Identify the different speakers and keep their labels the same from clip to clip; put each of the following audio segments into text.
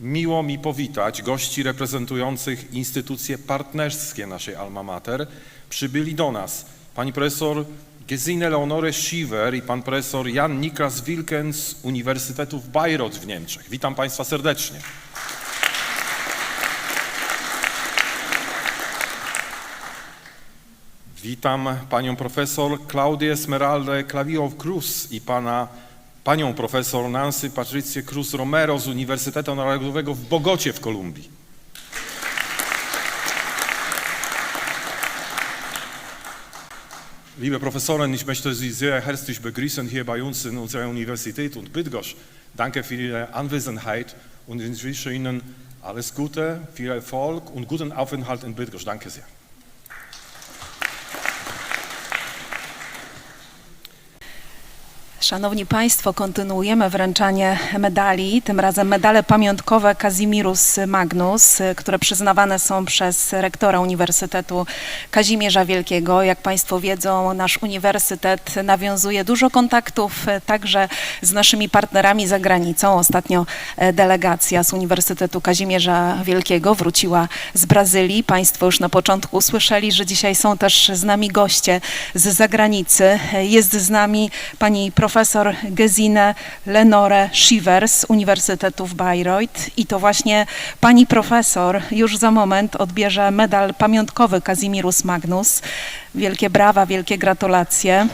Speaker 1: Miło mi powitać gości reprezentujących instytucje partnerskie naszej Alma Mater. Przybyli do nas pani profesor Gesine Leonore Schiever i pan profesor Jan Niklas Wilken z Uniwersytetu w Bayreuth w Niemczech. Witam państwa serdecznie. Witam panią profesor Klaudię Esmeraldę Clavijo-Cruz i pana, panią profesor Nancy Patrycję Cruz Romero z Uniwersytetu Narodowego w Bogocie w Kolumbii. Liebe Professoren, ich möchte Sie sehr herzlich begrüßen hier bei uns in unserer Universität und Bydgoszcz. Danke für Ihre Anwesenheit und ich wünsche Ihnen alles Gute, viel Erfolg und guten Aufenthalt in Bydgoszcz. Danke sehr.
Speaker 2: Szanowni Państwo, kontynuujemy wręczanie medali, tym razem medale pamiątkowe Kazimierus Magnus, które przyznawane są przez rektora Uniwersytetu Kazimierza Wielkiego. Jak Państwo wiedzą, nasz uniwersytet nawiązuje dużo kontaktów także z naszymi partnerami za granicą. Ostatnio delegacja z Uniwersytetu Kazimierza Wielkiego wróciła z Brazylii. Państwo już na początku usłyszeli, że dzisiaj są też z nami goście z zagranicy. Jest z nami pani profesor Gesine Lenore Schiever z Uniwersytetu w Bayreuth i to właśnie pani profesor już za moment odbierze medal pamiątkowy Kazimierus Magnus. Wielkie brawa, wielkie gratulacje.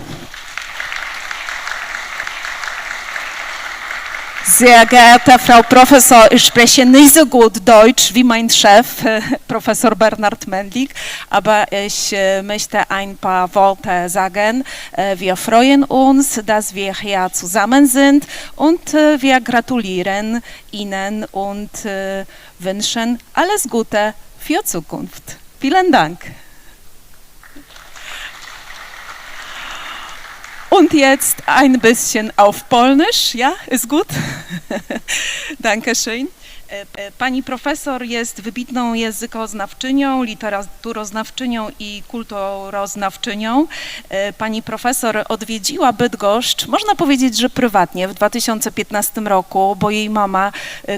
Speaker 2: Sehr geehrte Frau Professor, ich spreche nicht so gut Deutsch wie mein Chef, Professor Bernhard Mendlik, aber ich äh, möchte ein paar Worte sagen. Äh, Wir freuen uns, dass wir hier zusammen sind und äh, wir gratulieren Ihnen und wünschen alles Gute für Zukunft. Vielen Dank. Und jetzt ein bisschen auf Polnisch, ja? Ist gut? Dankeschön. E, e, Pani profesor jest wybitną językoznawczynią, literaturoznawczynią i kulturoznawczynią. E, Pani profesor odwiedziła Bydgoszcz, można powiedzieć, że prywatnie w 2015 roku, bo jej mama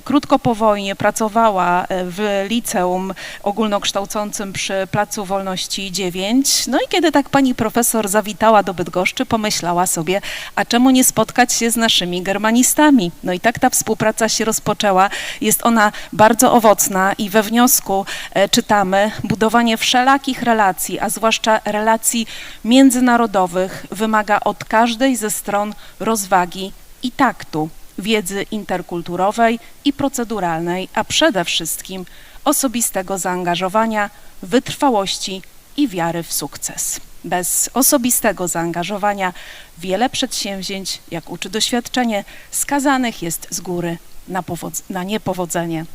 Speaker 2: krótko po wojnie pracowała w liceum ogólnokształcącym przy Placu Wolności 9. No i kiedy tak pani profesor zawitała do Bydgoszczy, pomyślała sobie, a czemu nie spotkać się z naszymi germanistami? No i tak ta współpraca się rozpoczęła. Jest ona bardzo owocna i we wniosku e, czytamy, budowanie wszelakich relacji, a zwłaszcza relacji międzynarodowych wymaga od każdej ze stron rozwagi i taktu, wiedzy interkulturowej i proceduralnej, a przede wszystkim osobistego zaangażowania, wytrwałości i wiary w sukces. Bez osobistego zaangażowania wiele przedsięwzięć, jak uczy doświadczenie, skazanych jest z góry na, powodz- na niepowodzenie.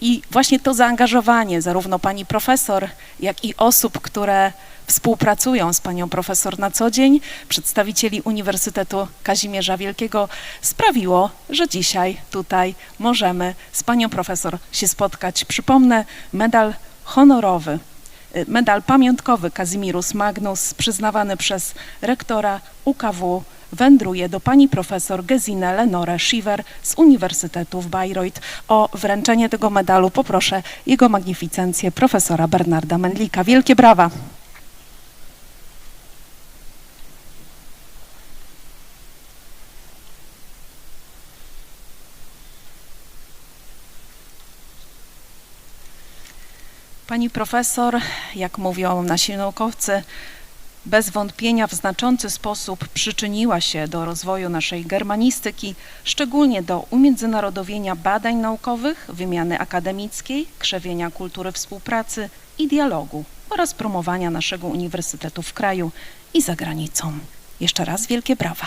Speaker 2: I właśnie to zaangażowanie zarówno pani profesor, jak i osób, które współpracują z panią profesor na co dzień, przedstawicieli Uniwersytetu Kazimierza Wielkiego, sprawiło, że dzisiaj tutaj możemy z panią profesor się spotkać. Przypomnę, medal honorowy medal pamiątkowy Kazimierus Magnus przyznawany przez rektora UKW wędruje do pani profesor Gesine Lenore Schiever z Uniwersytetu w Bayreuth. O wręczenie tego medalu poproszę jego magnificencję profesora Bernarda Mendlika. Wielkie brawa! Pani profesor, jak mówią nasi naukowcy, bez wątpienia w znaczący sposób przyczyniła się do rozwoju naszej germanistyki, szczególnie do umiędzynarodowienia badań naukowych, wymiany akademickiej, krzewienia kultury współpracy i dialogu oraz promowania naszego uniwersytetu w kraju i za granicą. Jeszcze raz wielkie brawa.